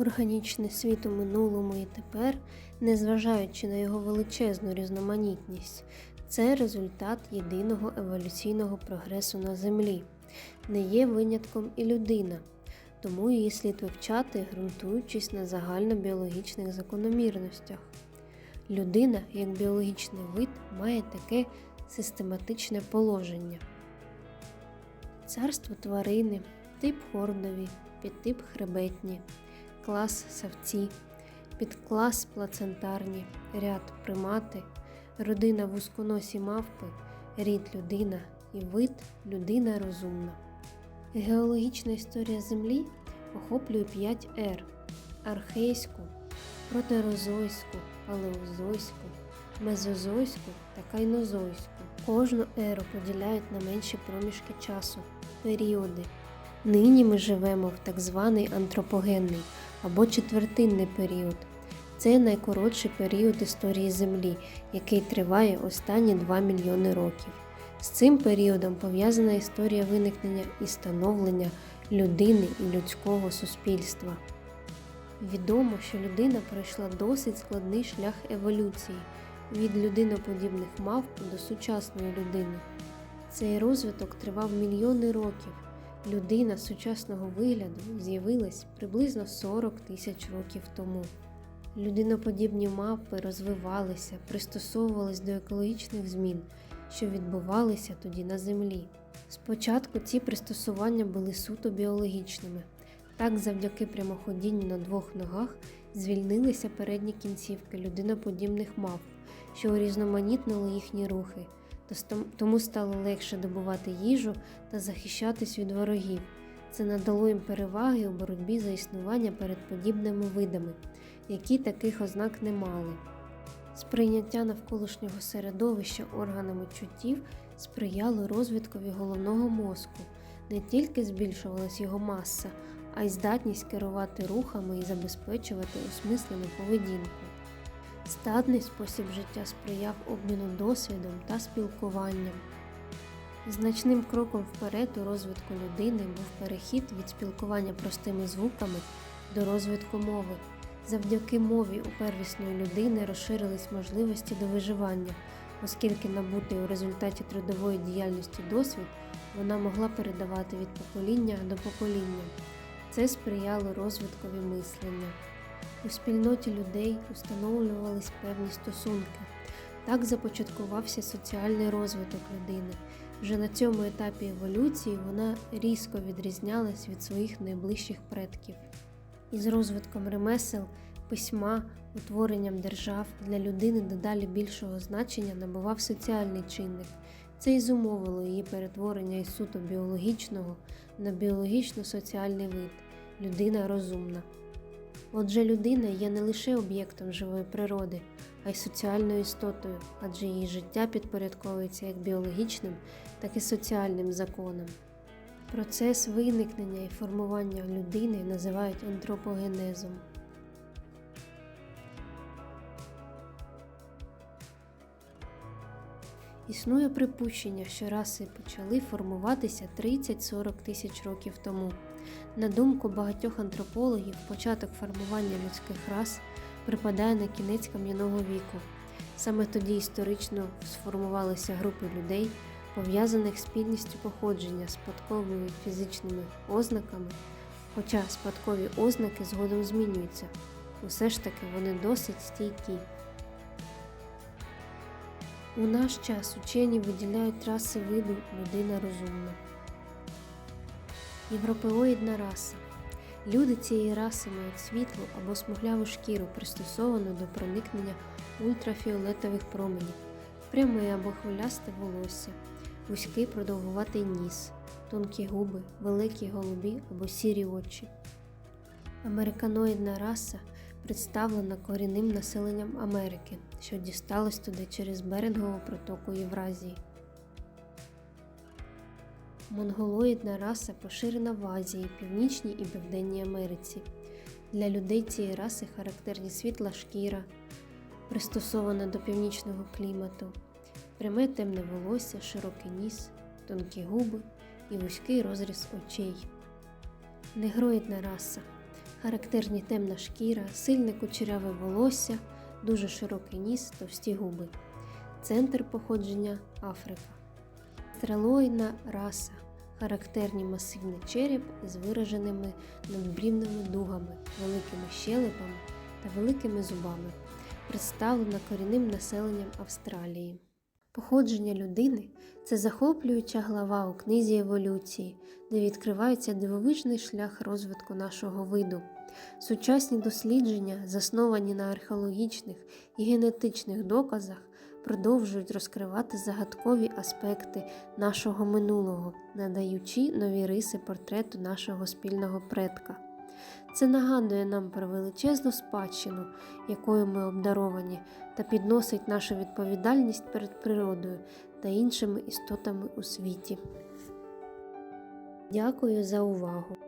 Органічний світ у минулому і тепер, незважаючи на його величезну різноманітність, це результат єдиного еволюційного прогресу на Землі. Не є винятком і людина, тому її слід вивчати, ґрунтуючись на загальнобіологічних закономірностях. Людина, як біологічний вид, має таке систематичне положення. Царство тварини, тип хордові, підтип хребетні, клас савці, підклас плацентарні, ряд примати, родина вузконосі мавпи, рід людина і вид людина розумна. Геологічна історія Землі охоплює 5 ер архейську, протерозойську, палеозойську, мезозойську та кайнозойську. Кожну еру поділяють на менші проміжки часу періоди. Нині ми живемо в так званий антропогенний або четвертинний період. Це найкоротший період історії Землі, який триває останні 2 мільйони років. З цим періодом пов'язана історія виникнення і становлення людини і людського суспільства. Відомо, що людина пройшла досить складний шлях еволюції від людиноподібних мавп до сучасної людини. Цей розвиток тривав мільйони років. Людина сучасного вигляду з'явилась приблизно 40 тисяч років тому. Людиноподібні мавпи розвивалися, пристосовувались до екологічних змін, що відбувалися тоді на землі. Спочатку ці пристосування були суто біологічними. Так, завдяки прямоходінню на двох ногах звільнилися передні кінцівки людиноподібних мавп, що урізноманітнили їхні рухи, тому стало легше добувати їжу та захищатись від ворогів. Це надало їм переваги у боротьбі за існування перед подібними видами, які таких ознак не мали. Сприйняття навколишнього середовища органами чуттів сприяло розвиткові головного мозку, не тільки збільшувалась його маса, а й здатність керувати рухами і забезпечувати осмислену поведінку. Стадний спосіб життя сприяв обміну досвідом та спілкуванням. Значним кроком вперед у розвитку людини був перехід від спілкування простими звуками до розвитку мови. Завдяки мові у первісної людини розширились можливості до виживання, оскільки набутий у результаті трудової діяльності досвід вона могла передавати від покоління до покоління. Це сприяло розвиткові мислення. У спільноті людей установлювались певні стосунки. Так започаткувався соціальний розвиток людини. Вже на цьому етапі еволюції вона різко відрізнялась від своїх найближчих предків. Із розвитком ремесел, письма, утворенням держав для людини дедалі більшого значення набував соціальний чинник. Це і зумовило її перетворення із суто біологічного на біологічно-соціальний вид людина розумна. Отже, людина є не лише об'єктом живої природи, а й соціальною істотою, адже її життя підпорядковується як біологічним, так і соціальним законам. Процес виникнення і формування людини називають антропогенезом. Існує припущення, що раси почали формуватися 30-40 тисяч років тому. На думку багатьох антропологів, початок формування людських рас припадає на кінець кам'яного віку. Саме тоді історично сформувалися групи людей, пов'язаних спільністю походження спадковими фізичними ознаками, хоча спадкові ознаки згодом змінюються, усе ж таки вони досить стійкі. У наш час учені виділяють раси виду людина розумна. Європеоїдна раса. Люди цієї раси мають світлу або смугляву шкіру, пристосовану до проникнення ультрафіолетових променів, пряме або хвилясте волосся, вузький продовгуватий ніс, тонкі губи, великі голубі або сірі очі. Американоїдна раса представлена корінним населенням Америки, що дісталось туди через берингову протоку Євразії. Монголоїдна раса поширена в Азії, Північній і Південній Америці. Для людей цієї раси характерні світла шкіра, пристосована до північного клімату, пряме темне волосся, широкий ніс, тонкі губи і вузький розріз очей. Негроїдна раса Характерні темна шкіра, сильне кучеряве волосся, дуже широкий ніс, товсті губи. Центр походження Африка. Стрелоїдна раса. Характерні масивний череп з вираженими надбрівними дугами, великими щелепами та великими зубами. Представлена корінним населенням Австралії. Походження людини це захоплююча глава у книзі еволюції, де відкривається дивовижний шлях розвитку нашого виду. Сучасні дослідження, засновані на археологічних і генетичних доказах, продовжують розкривати загадкові аспекти нашого минулого, надаючи нові риси портрету нашого спільного предка. Це нагадує нам про величезну спадщину, якою ми обдаровані, та підносить нашу відповідальність перед природою та іншими істотами у світі. Дякую за увагу!